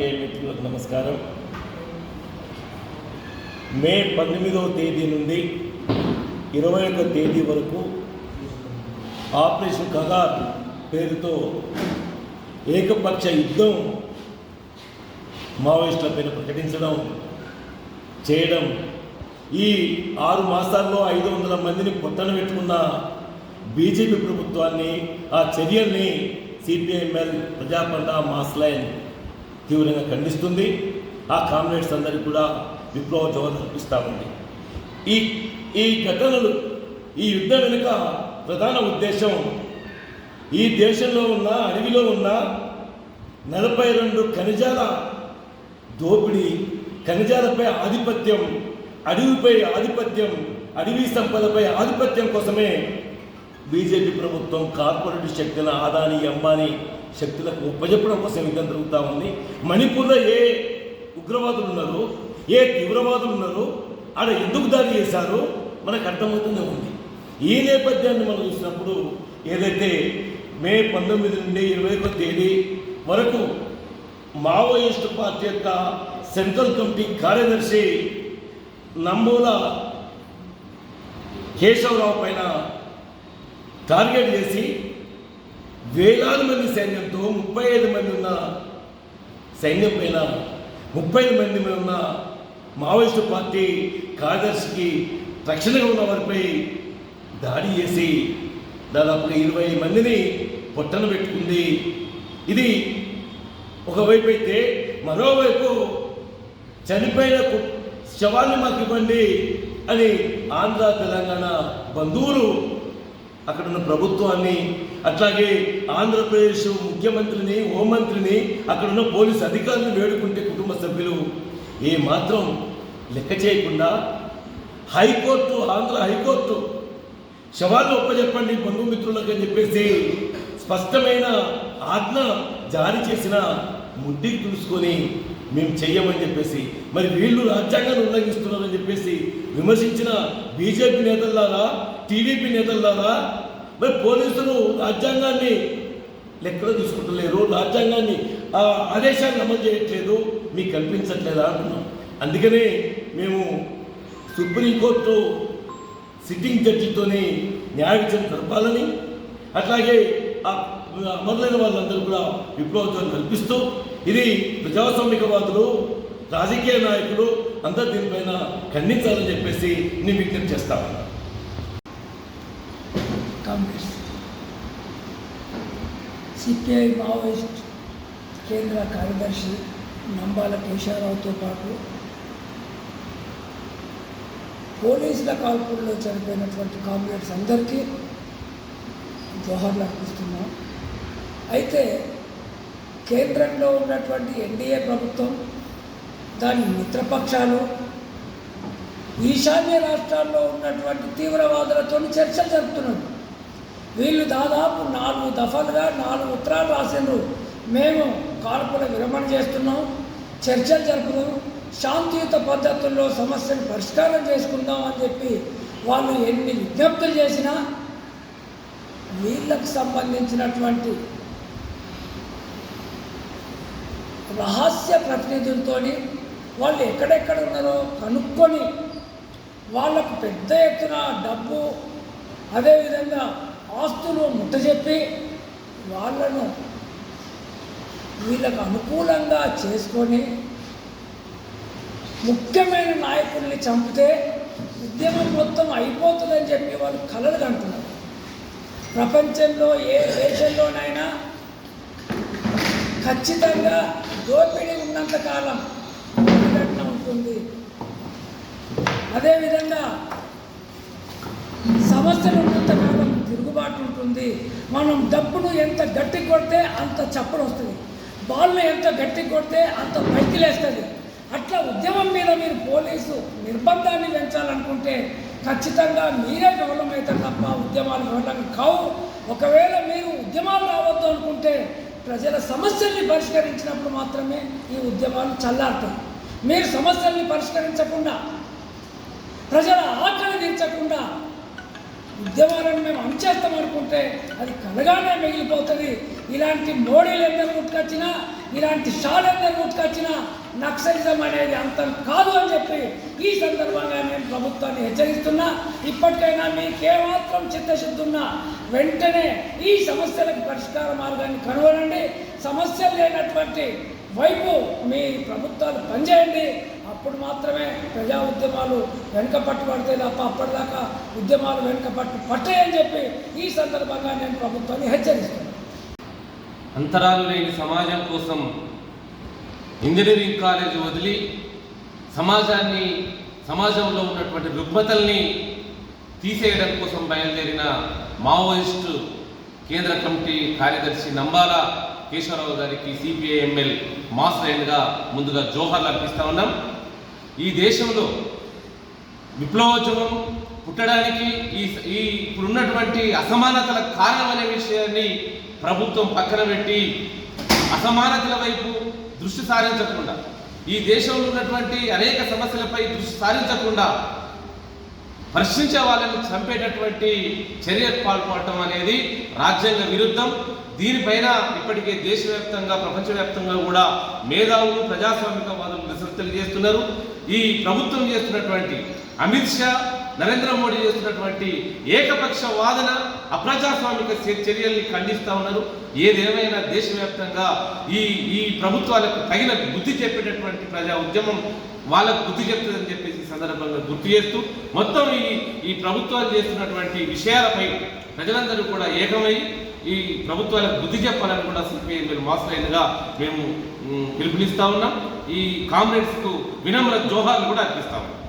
పాత్రికేయ మిత్రులకు నమస్కారం. మే పంతొమ్మిదవ తేదీ నుండి ఇరవై ఒక తేదీ వరకు ఆపరేషన్ కగార్ పేరుతో ఏకపక్ష యుద్ధం మావోయిస్టుల పైన ప్రకటించడం చేయడం ఈ ఆరు మాసాల్లో ఐదు వందల మందిని పొట్టన పెట్టుకున్న బీజేపీ ప్రభుత్వాన్ని ఆ చర్యల్ని సిపిఐఎంఎల్ ప్రజాపండ మాస్లైన్ తీవ్రంగా ఖండిస్తుంది. ఆ కామ్రేడ్స్ అందరికీ కూడా విప్లవ జోహర్ అర్పిస్తూ ఉంది. ఈ ఈ ఘటనలు ఈ యుద్ధం వెనుక ప్రధాన ఉద్దేశం ఈ దేశంలో ఉన్న అడవిలో ఉన్న నలభై రెండు ఖనిజాల దోపిడీ ఖనిజాలపై ఆధిపత్యం అడవిపై ఆధిపత్యం అడవి సంపదపై ఆధిపత్యం కోసమే బీజేపీ ప్రభుత్వం కార్పొరేట్ శక్తుల ఆదాని అంబానీ శక్తులకు ఉపజెప్పడం కోసం యుద్ధం జరుగుతూ ఉంది. మణిపూర్లో ఏ ఉగ్రవాదులు ఉన్నారు ఏ తీవ్రవాదులు ఉన్నారు ఆడ ఎందుకు దాడి చేశారు మనకు అర్థమవుతూనే ఉంది. ఈ నేపథ్యాన్ని మనం చూసినప్పుడు ఏదైతే మే పంతొమ్మిది నుండి ఇరవై ఒక తేదీ వరకు మావోయిస్టు పార్టీ యొక్క సెంట్రల్ కమిటీ కార్యదర్శి నంబూల కేశవరావు పైన టార్గెట్ చేసి వేలాది మంది సైన్యంతో ముప్పై ఐదు మంది ఉన్న సైన్యం పైన ముప్పై ఐదు మంది ఉన్న మావోయిస్టు పార్టీ కార్యదర్శికి రక్షణగా ఉన్న వారిపై దాడి చేసి దాదాపుగా ఇరవై మందిని పొట్టన పెట్టుకుంది. ఇది ఒకవైపు అయితే మరోవైపు చనిపోయిన శవాన్ని మాకు ఇవ్వండి అని ఆంధ్ర తెలంగాణ బంధువులు అక్కడ ఉన్న ప్రభుత్వాన్ని అట్లాగే ఆంధ్రప్రదేశ్ ముఖ్యమంత్రిని హోంమంత్రిని అక్కడ ఉన్న పోలీసు అధికారులను వేడుకుంటే కుటుంబ సభ్యులు ఏ మాత్రం లెక్క చేయకుండా హైకోర్టు ఆంధ్ర హైకోర్టు శవాలు ఒప్పచెప్పండి బంధుమిత్రులకు అని చెప్పేసి స్పష్టమైన ఆజ్ఞ జారీ చేసిన ముడ్డికి చూసుకొని మేము చెయ్యమని చెప్పేసి మరి వీళ్ళు రాజ్యాంగాన్ని ఉల్లంఘిస్తున్నారని చెప్పేసి విమర్శించిన బీజేపీ నేతల్లారా టీడీపీ నేతల్లారా మరి పోలీసులు రాజ్యాంగాన్ని లెక్కలో తీసుకుంటలేరు. రాజ్యాంగాన్ని ఆ ఆదేశాన్ని అమలు చేయట్లేదు. మీకు కల్పించట్లేదా అంటున్నాం. అందుకనే మేము సుప్రీంకోర్టు సిట్టింగ్ జడ్జితోనే న్యాయ విచారణ జరపాలని అట్లాగే ఆ అమరులైన వాళ్ళందరూ కూడా విప్లవం కల్పిస్తూ ఇది ప్రజాస్వామికవాదులు రాజకీయ నాయకులు అందరూ దీనిపైన ఖండించాలని చెప్పేసి నేను విజ్ఞప్తి చేస్తాను కాంగ్రెస్. సిపిఐ మావోయిస్ట్ కేంద్ర కార్యదర్శి నంబాల కేశవరావుతో పాటు పోలీసుల కాల్పుల్లో చనిపోయినటువంటి కామ్రేడ్స్ అందరికీ జోహర్లు అర్పిస్తున్నాం. అయితే కేంద్రంలో ఉన్నటువంటి ఎన్డీఏ ప్రభుత్వం దాని మిత్రపక్షాలు ఈశాన్య రాష్ట్రాల్లో ఉన్నటువంటి తీవ్రవాదులతో చర్చలు జరుపుతున్నారు వీళ్ళు దాదాపు నాలుగు దఫలుగా నాలుగు ఉత్తరాలు రాసిండ్రు. మేము కాల్పుల విరమణ చేస్తున్నాం చర్చలు జరుపుదాం శాంతియుత పద్ధతుల్లో సమస్యను పరిష్కారం చేసుకుందాం అని చెప్పి వాళ్ళు ఎన్ని విజ్ఞప్తులు చేసినా వీళ్ళకు సంబంధించినటువంటి రహస్య ప్రతినిధులతోని వాళ్ళు ఎక్కడెక్కడ ఉన్నారో కనుక్కొని వాళ్ళకు పెద్ద ఎత్తున డబ్బు అదేవిధంగా ఆస్తులు ముట్టజెప్పి వాళ్ళను వీళ్ళకు అనుకూలంగా చేసుకొని ముఖ్యమైన నాయకుల్ని చంపితే ఉద్యమం మొత్తం అయిపోతుందని చెప్పి వాళ్ళు కలలు కంటున్నారు. ప్రపంచంలో ఏ దేశంలోనైనా ఖచ్చితంగా దోపిడీ ఉన్నంత కాలం ప్రతిఘటన ఉంటుంది. అదేవిధంగా సమస్యలు ఉన్నంతకాలం తిరుగుబాటు ఉంటుంది. మనం డబ్బును ఎంత గట్టి కొడితే అంత చప్పుడు వస్తుంది. బాల్ను ఎంత గట్టి కొడితే అంత పైకి లేస్తుంది. అట్లా ఉద్యమం మీద మీరు పోలీసు నిర్బంధాన్ని పెంచాలనుకుంటే ఖచ్చితంగా మీరే విఫలమవుతారు తప్ప ఉద్యమాలు విఫలం కావు. ఒకవేళ మీరు ఉద్యమాలు రావద్దు అనుకుంటే ప్రజల సమస్యల్ని పరిష్కరించినప్పుడు మాత్రమే ఈ ఉద్యమాలు చల్లారుతాయి. మీరు సమస్యల్ని పరిష్కరించకుండా ప్రజల ఆకలి తీర్చకుండా ఉద్యమాలను మేము అంచేస్తాం అనుకుంటే అది కలగానే మిగిలిపోతుంది. ఇలాంటి మోడీలు ఎందరు ముట్టుకొచ్చినా ఇలాంటి షాలు ఎందరు ముట్టుకొచ్చినా నక్సలిజం అనేది అంతం కాదు అని చెప్పి ఈ సందర్భంగా నేను ప్రభుత్వాన్ని హెచ్చరిస్తున్నా. ఇప్పటికైనా మీకు ఏమాత్రం చిత్తశుద్ధి ఉన్నా వెంటనే ఈ సమస్యలకు పరిష్కార మార్గాన్ని కనుగొనండి. సమస్యలు లేనటువంటి వైపు మీ ప్రభుత్వాలు పనిచేయండి. అప్పుడు మాత్రమే ప్రజా ఉద్యమాలు వెనుక పట్టుబడితే తప్ప అప్పటిదాకా ఉద్యమాలు వెనుక పట్టు పట్టాయని చెప్పి ఈ సందర్భంగా నేను ప్రభుత్వాన్ని హెచ్చరిస్తున్నాను. అంతరాలు లేని సమాజం కోసం ఇంజనీరింగ్ కాలేజ్ వదిలి సమాజాన్ని సమాజంలో ఉన్నటువంటి రుగ్మతల్ని తీసేయడం కోసం బయలుదేరిన మావోయిస్టు కేంద్ర కమిటీ కార్యదర్శి నంబాల కేశవరావు గారికి సిపిఐఎంఎల్ మాస్ లైన్గా ముందుగా జోహర్లు అర్పిస్తా ఉన్నాం. ఈ దేశంలో విప్లవోద్యమం పుట్టడానికి ఈ ఈ ఇప్పుడున్నటువంటి అసమానతల కారణం అనే విషయాన్ని ప్రభుత్వం పక్కన పెట్టి అసమానతల వైపు దృష్టి సారించకుండా ఈ దేశంలో ఉన్నటువంటి అనేక సమస్యలపై దృష్టి సారించకుండా ప్రశ్నించే వాళ్ళని చంపేటటువంటి చర్య పాల్పడటం అనేది రాజ్యాంగ విరుద్ధం. దీనిపైన ఇప్పటికే దేశవ్యాప్తంగా ప్రపంచవ్యాప్తంగా కూడా మేధావులు ప్రజాస్వామికవాదులు నిరసన తెలియజేస్తున్నారు. ఈ ప్రభుత్వం చేస్తున్నటువంటి అమిత్ షా నరేంద్ర మోడీ చేస్తున్నటువంటి ఏకపక్ష వాదన అప్రజాస్వామిక చర్యల్ని ఖండిస్తూ ఉన్నారు. ఏదేమైనా దేశవ్యాప్తంగా ఈ ఈ ప్రభుత్వాలకు తగిన బుద్ధి చెప్పేటటువంటి ప్రజా ఉద్యమం వాళ్ళకు బుద్ధి చెప్తుందని చెప్పేసి సందర్భంగా గుర్తు చేస్తూ మొత్తం ఈ ఈ ప్రభుత్వాలు చేస్తున్నటువంటి విషయాలపై ప్రజలందరూ కూడా ఏకమై ఈ ప్రభుత్వాలకు బుద్ధి చెప్పాలని కూడా సిపిఐ మీరు మాస్లైన్గా మేము పిలుపునిస్తా ఉన్నాం. ఈ కామ్రేడ్స్కు వినమ్ర జోహార్లు కూడా అర్పిస్తా ఉన్నాం.